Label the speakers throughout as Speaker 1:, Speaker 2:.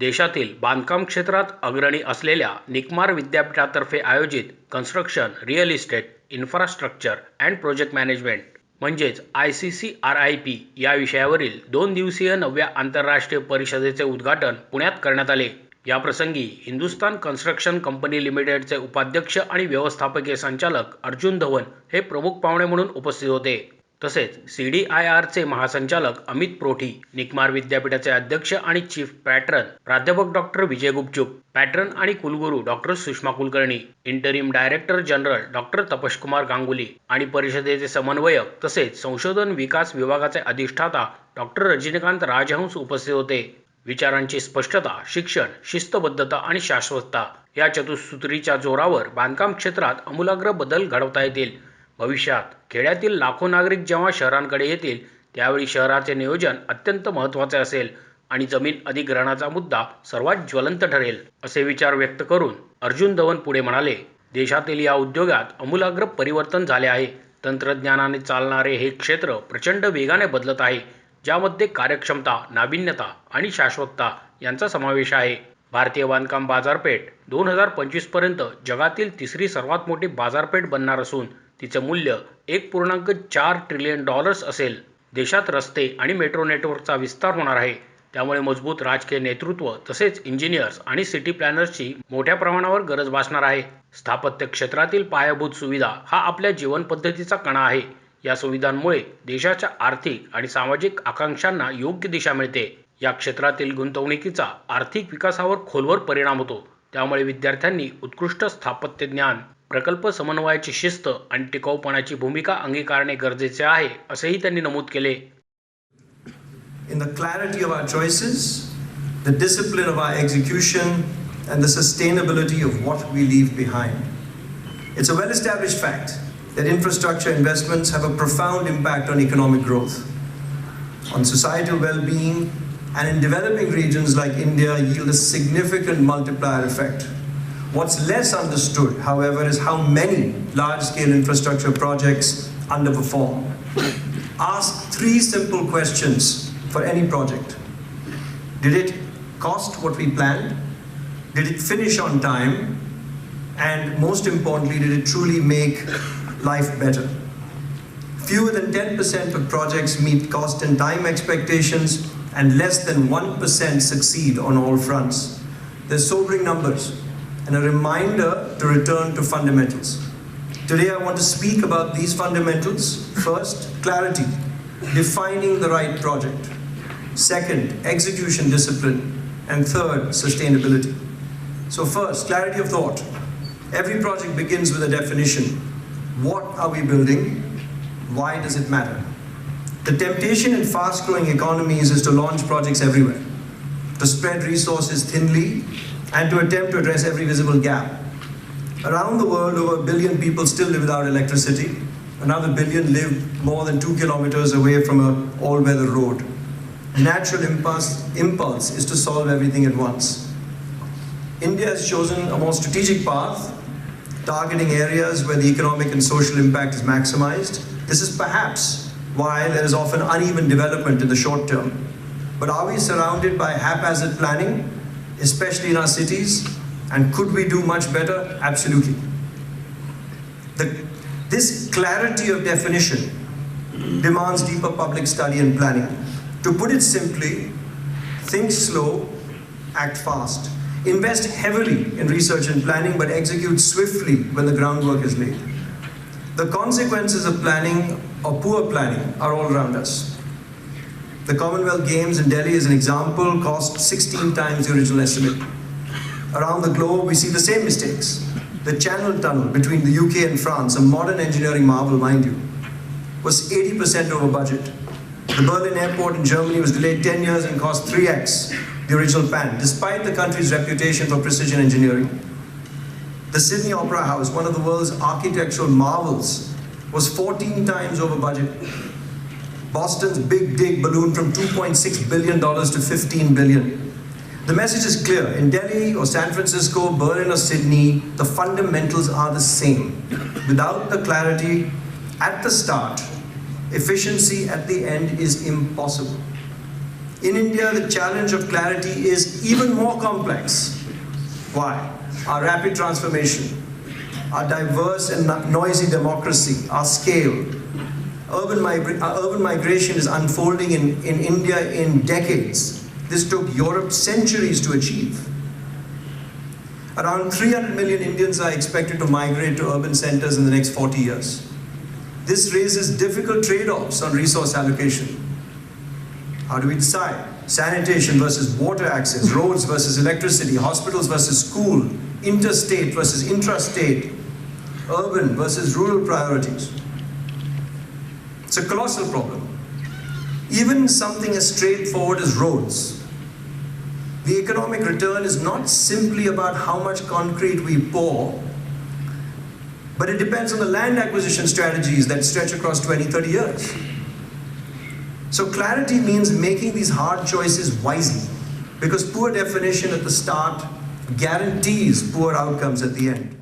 Speaker 1: देशातील बांधकाम क्षेत्रात अग्रणी असलेल्या निकमार विद्यापीठातर्फे आयोजित construction real estate infrastructure and project management म्हणजेच I C C R I P या विषयावरील दोन दिवसीय नवव्या आंतरराष्ट्रीय परिषदेचे उद्घाटन पुण्यात करण्यात आले. याप्रसंगी हिंदुस्तान कन्स्ट्रक्शन कंपनी लिमिटेडचे उपाध्यक्ष आणि व्यवस्थापकीय संचालक अर्जुन धवन हे प्रमुख पाहुणे म्हणून उपस्थित होते. तसेच सी डी आय आरचे महासंचालक अमित प्रोठी निकमार विद्यापीठाचे अध्यक्ष आणि चीफ पॅटर्न प्राध्यापक डॉक्टर विजय गुपचूप पॅटर्न आणि कुलगुरू doctor Sushma Kulkarni interim director general doctor Tapashkumar Ganguly आणि परिषदेचे समन्वयक तसेच संशोधन विकास विभागाचे अधिष्ठाता डॉक्टर रजनीकांत राजहंस उपस्थित होते. विचारांची स्पष्टता शिक्षण शिस्तबद्धता आणि शाश्वतता या चतुसूत्रीच्या जोरावर बांधकाम क्षेत्रात आमूलाग्र बदल घडवता येतील. भविष्यात. खेड्यातील लाखो नागरिक जेव्हा शहरांकडे येतील त्यावेळी शहराचे नियोजन अत्यंत महत्त्वाचे असेल आणि जमीन अधिग्रहणाचा मुद्दा सर्वात ज्वलंत ठरेल असे विचार व्यक्त करून अर्जुन धवन पुढे म्हणाले देशातील या उद्योगात आमूलाग्र परिवर्तन झाले आहे. तंत्रज्ञानाने चालणारे हे क्षेत्र प्रचंड वेगाने बदलत आहे ज्यामध्ये कार्यक्षमता नाविन्यता आणि शाश्वतता यांचा समावेश आहे. भारतीय बांधकाम बाजारपेठ दोन हजार पंचवीसपर्यंत जगातील तिसरी सर्वात मोठी बाजारपेठ बनणार असून तिचं मूल्य एक पूर्णांक चार ट्रिलियन डॉलर्स असेल. देशात रस्ते आणि मेट्रो नेटवर्कचा विस्तार होणार आहे. त्यामुळे मजबूत राजकीय नेतृत्व तसेच इंजिनियर्स आणि सिटी प्लॅनर्सची मोठ्या प्रमाणावर गरज भासणार आहे. स्थापत्य क्षेत्रातील पायाभूत सुविधा हा आपल्या जीवनपद्धतीचा कणा आहे. या सुविधांमुळे देशाच्या आर्थिक आणि सामाजिक आकांक्षांना योग्य दिशा मिळते. या क्षेत्रातील गुंतवणुकीचा आर्थिक विकासावर खोलवर परिणाम होतो. त्यामुळे विद्यार्थ्यांनी उत्कृष्ट स्थापत्य ज्ञान प्रकल्प समन्वयाची शिस्त आणि टिकाऊपणाची भूमिका अंगीकारणे गरजेचे आहे असेही त्यांनी नमूद केले
Speaker 2: in the clarity of our choices, the discipline of our execution, and the sustainability of what we leave behind. It's a well established fact that infrastructure investments have a profound impact on economic growth, on societal well being, and in developing regions like India, yield a significant multiplier effect. What's less understood, however, is how many large scale infrastructure projects underperform. Ask three simple questions for any project. Did it cost what we planned? Did it finish on time? And most importantly, did it truly make life better? Fewer than 10% of projects meet cost and time expectations, and less than 1% succeed on all fronts. They're sobering numbers and a reminder to return to fundamentals. Today, I want to speak about these fundamentals. First, clarity, defining the right project. Second, execution discipline. And third, sustainability. So, first, clarity of thought. Every project begins with a definition. What are we building? Why does it matter? The temptation in fast growing economies is to launch projects everywhere, to spread resources thinly, and to attempt to address every visible gap. Around the world, over a billion people still live without electricity. Another billion live more than two kilometers away from an all weather road. Natural impulse, impulse is to solve everything at once. India has chosen a more strategic path, targeting areas where the economic and social impact is maximized. This is perhaps why there is often uneven development in the short term. But are we surrounded by haphazard planning, especially in our cities? And could we do much better? Absolutely. The, this clarity of definition demands deeper public study and planning. To put it simply, think slow, act fast. Invest heavily in research and planning, but execute swiftly when the groundwork is laid. The consequences of planning or poor planning are all around us. The Commonwealth Games in Delhi, as an example, cost 16 times the original estimate. Around the globe, we see the same mistakes. The Channel Tunnel between the UK and France, a modern engineering marvel, mind you, was 80% over budget. The Berlin airport in Germany was delayed 10 years and cost 3x the original plan, despite the country's reputation for precision engineering. The Sydney Opera House, one of the world's architectural marvels, was 14 times over budget. Boston's Big Dig ballooned from $2.6 billion to 15 billion. The message is clear. In Delhi or San Francisco, Berlin or Sydney, the fundamentals are the same. Without the clarity at the start, efficiency at the end is impossible. In India, the challenge of clarity is even more complex. Why? Our rapid transformation, our diverse and noisy democracy, our scale. Urban, migra- uh, urban migration is unfolding in, in India in decades. This took Europe centuries to achieve. Around 300 million Indians are expected to migrate to urban centers in the next 40 years. This raises difficult trade offs on resource allocation. How do we decide? Sanitation versus water access, roads versus electricity, hospitals versus school, interstate versus intrastate, urban versus rural priorities. It's a colossal problem. Even something as straightforward as roads. The economic return is not simply about how much concrete we pour, but it depends on the land acquisition strategies that stretch across 20, 30 years. So, clarity means making these hard choices wisely, because poor definition at the start guarantees poor outcomes at the end.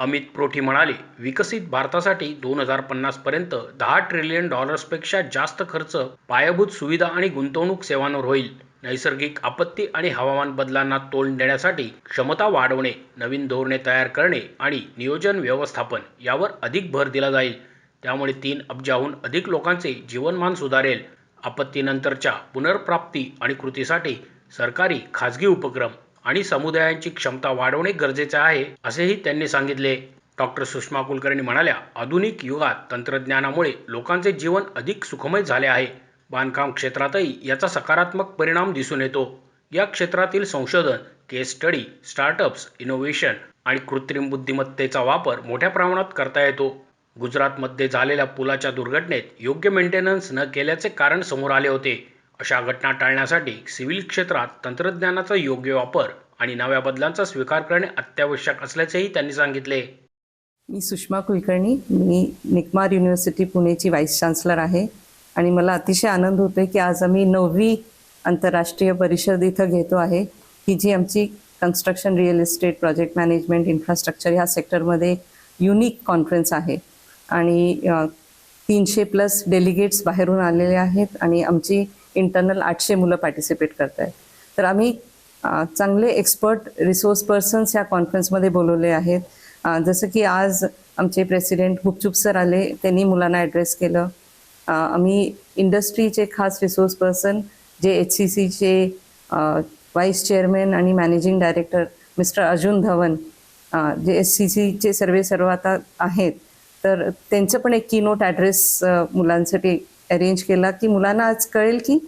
Speaker 1: Amit Prothi म्हणाले विकसित भारतासाठी दोन हजार पन्नासपर्यंत दहा trillion डॉलर्सपेक्षा जास्त खर्च पायाभूत सुविधा आणि गुंतवणूक सेवांवर होईल. नैसर्गिक आपत्ती आणि हवामान बदलांना तोंड देण्यासाठी क्षमता वाढवणे नवीन धोरणे तयार करणे आणि नियोजन व्यवस्थापन यावर अधिक भर दिला जाईल. त्यामुळे तीन अब्जाहून अधिक लोकांचे जीवनमान सुधारेल. आपत्तीनंतरच्या पुनर्प्राप्ती आणि कृतीसाठी सरकारी खाजगी उपक्रम आणि समुदायांची क्षमता वाढवणे गरजेचे आहे असेही त्यांनी सांगितले. डॉक्टर सुषमा कुलकर्णी म्हणाल्या आधुनिक युगात तंत्रज्ञानामुळे लोकांचे जीवन अधिक सुखमय झाले आहे. बांधकाम क्षेत्रातही याचा सकारात्मक परिणाम दिसून येतो. या क्षेत्रातील संशोधन केस स्टडी स्टार्टअप्स इनोव्हेशन आणि कृत्रिम बुद्धिमत्तेचा वापर मोठ्या प्रमाणात करता येतो. गुजरातमध्ये झालेल्या पुलाच्या दुर्घटनेत योग्य मेंटेनन्स न केल्याचे कारण समोर आले होते. अशा घटना टाळण्यासाठी सिव्हिल क्षेत्रात तंत्रज्ञानाचा योग्य वापर आणि नव्या बदलांचा स्वीकार करणे अत्यावश्यक असल्याचेही त्यांनी सांगितले.
Speaker 3: मी सुषमा कुलकर्णी. मी निकमार युनिव्हर्सिटी पुणेची व्हाईस चान्सलर आहे आणि मला अतिशय आनंद होतो की आज आम्ही नववी आंतरराष्ट्रीय परिषद इथं घेतो आहे. ही जी आमची construction real estate project management infrastructure ह्या सेक्टरमध्ये युनिक कॉन्फरन्स आहे. आणि तीनशे प्लस डेलिगेट्स बाहेरून आलेले आहेत आणि आमची इंटरनल आठशे मुलं पार्टिसिपेट करत आहेत तर आम्ही चांगले एक्सपर्ट रिसोर्स पर्सन्स ह्या कॉन्फरन्समध्ये बोलवले आहेत. जसं की आज आमचे प्रेसिडेंट गुपचूप सर आले त्यांनी मुलांना ॲड्रेस केलं. आम्ही इंडस्ट्रीचे खास रिसोर्स पर्सन जे एच सी सीचे व्हाईस चेअरमॅन आणि managing director mister Arjun Dhawan जे एस सी सीचे सर्वे सर्व आता आहेत. तर त्यांचं पण एक कीनोट ॲड्रेस मुलांसाठी अरेंज केला की मुलांना आज कळेल की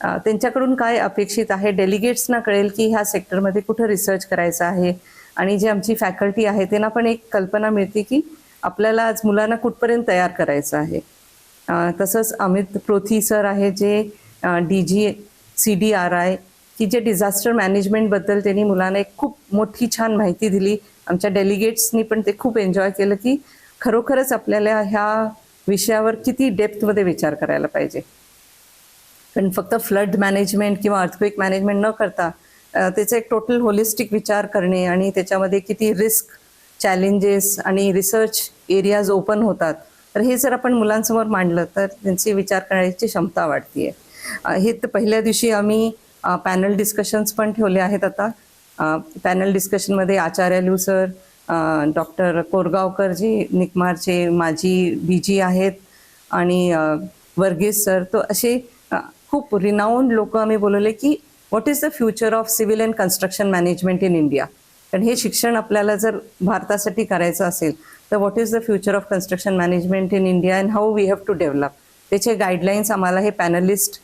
Speaker 3: त्यांच्याकडून काय अपेक्षित आहे. डेलिगेट्सना कळेल की ह्या सेक्टरमध्ये कुठं रिसर्च करायचं आहे. आणि जे आमची फॅकल्टी आहे त्यांना पण एक कल्पना मिळते की आपल्याला आज मुलांना कुठपर्यंत तयार करायचं आहे. तसंच अमित प्रोथी सर आहे जे D G C D R I की जे डिझास्टर मॅनेजमेंटबद्दल त्यांनी मुलांना एक खूप मोठी छान माहिती दिली. आमच्या डेलिगेट्सनी पण ते खूप एन्जॉय केलं की खरोखरच आपल्याला ह्या विषयावर किती डेप्थमध्ये विचार करायला पाहिजे? पण फक्त फ्लड मॅनेजमेंट किंवा अर्थक्वेक मॅनेजमेंट न करता त्याचा एक टोटल होलिस्टिक विचार करणे आणि त्याच्यामध्ये किती रिस्क चॅलेंजेस आणि रिसर्च एरियाज ओपन होतात. तर हे जर आपण मुलांसमोर मांडलं तर त्यांची विचार करण्याची क्षमता वाढते हे तर पहिल्या दिवशी आम्ही पॅनल डिस्कशन्स पण ठेवले आहेत आता. पॅनल डिस्कशनमध्ये आचार्य सर डॉक्टर कोरगावकरजी निकमारचे माजी बी जी आहेत आणि वर्गीस सर. तो असे खूप रिनाऊंड लोक आम्ही बोलवले की what is the future of civil and construction management in India कारण हे शिक्षण आपल्याला जर भारतासाठी करायचं असेल तर what is the future of construction management in India and how we have to develop त्याचे गाईडलाईन्स आम्हाला हे पॅनलिस्ट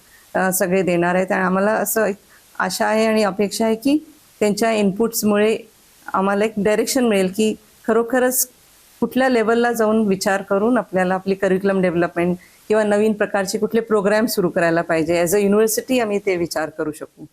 Speaker 3: सगळे देणार आहेत. आणि आम्हाला असं एक आशा आहे आणि अपेक्षा आहे की त्यांच्या इनपुट्समुळे आम्हाला एक डायरेक्शन मिळेल की खरोखरच कुठल्या लेवलला जाऊन विचार करून आपल्याला आपली करिक्युलम डेव्हलपमेंट किंवा नवीन प्रकारचे कुठले प्रोग्राम सुरू करायला पाहिजे. ॲज अ युनिव्हर्सिटी आम्ही ते विचार करू शकू.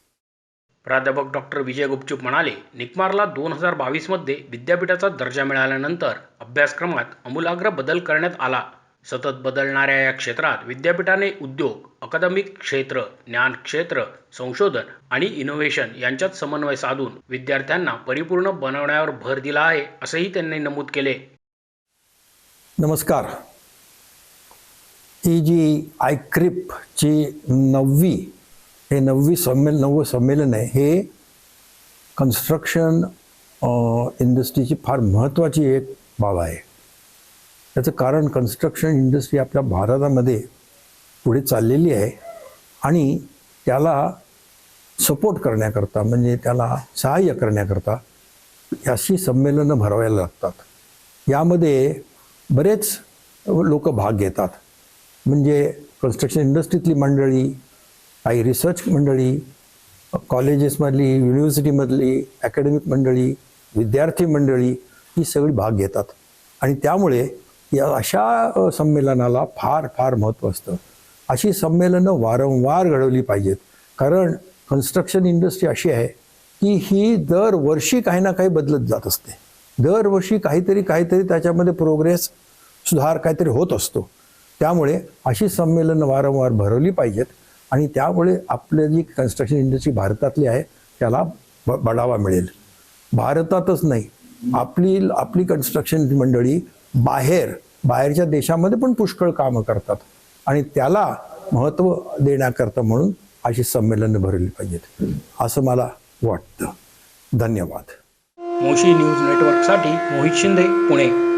Speaker 1: प्राध्यापक डॉक्टर विजय गुपचूप म्हणाले निकमारला दोन हजार बावीसमध्ये विद्यापीठाचा दर्जा मिळाल्यानंतर अभ्यासक्रमात आमूलाग्र बदल करण्यात आला. सतत बदलणाऱ्या या क्षेत्रात विद्यापीठाने उद्योग अकादमिक क्षेत्र ज्ञान क्षेत्र संशोधन आणि इनोव्हेशन यांच्यात समन्वय साधून विद्यार्थ्यांना परिपूर्ण बनवण्यावर भर दिला आहे असंही त्यांनी नमूद केले.
Speaker 4: नमस्कार. ही जी आयक्रिपची नववी हे नववी संमेलन नववं संमेलन आहे हे कन्स्ट्रक्शन इंडस्ट्रीची फार महत्त्वाची एक बाब आहे. त्याचं कारण कन्स्ट्रक्शन इंडस्ट्री आपल्या भारतामध्ये पुढे चाललेली आहे. आणि त्याला सपोर्ट करण्याकरता म्हणजे त्याला सहाय्य करण्याकरता अशी संमेलनं भरवायला लागतात. यामध्ये बरेच लोक भाग घेतात. म्हणजे कन्स्ट्रक्शन इंडस्ट्रीतली मंडळी काही रिसर्च मंडळी कॉलेजेसमधली युनिव्हर्सिटीमधली अकॅडमिक मंडळी विद्यार्थी मंडळी ही सगळी भाग घेतात. आणि त्यामुळे या अशा संमेलनाला फार फार महत्त्व असतं. अशी संमेलनं वारंवार घडवली पाहिजेत. कारण कन्स्ट्रक्शन इंडस्ट्री अशी आहे की ही दरवर्षी काही ना काही बदलत जात असते. दरवर्षी काहीतरी काहीतरी त्याच्यामध्ये प्रोग्रेस सुधार काहीतरी होत असतो. त्यामुळे अशी संमेलनं वारंवार भरवली पाहिजेत आणि त्यामुळे आपली जी कन्स्ट्रक्शन इंडस्ट्री भारतातली आहे त्याला ब बढावा मिळेल. भारतातच नाही आपली आपली कन्स्ट्रक्शन मंडळी बाहेर बाहेरच्या देशामध्ये पण पुष्कळ कामं करतात. आणि त्याला महत्त्व देण्याकरता म्हणून अशी संमेलनं भरवली पाहिजेत. असं मला वाटतं. धन्यवाद.
Speaker 1: मोशी न्यूज नेटवर्कसाठी मोहित शिंदे पुणे.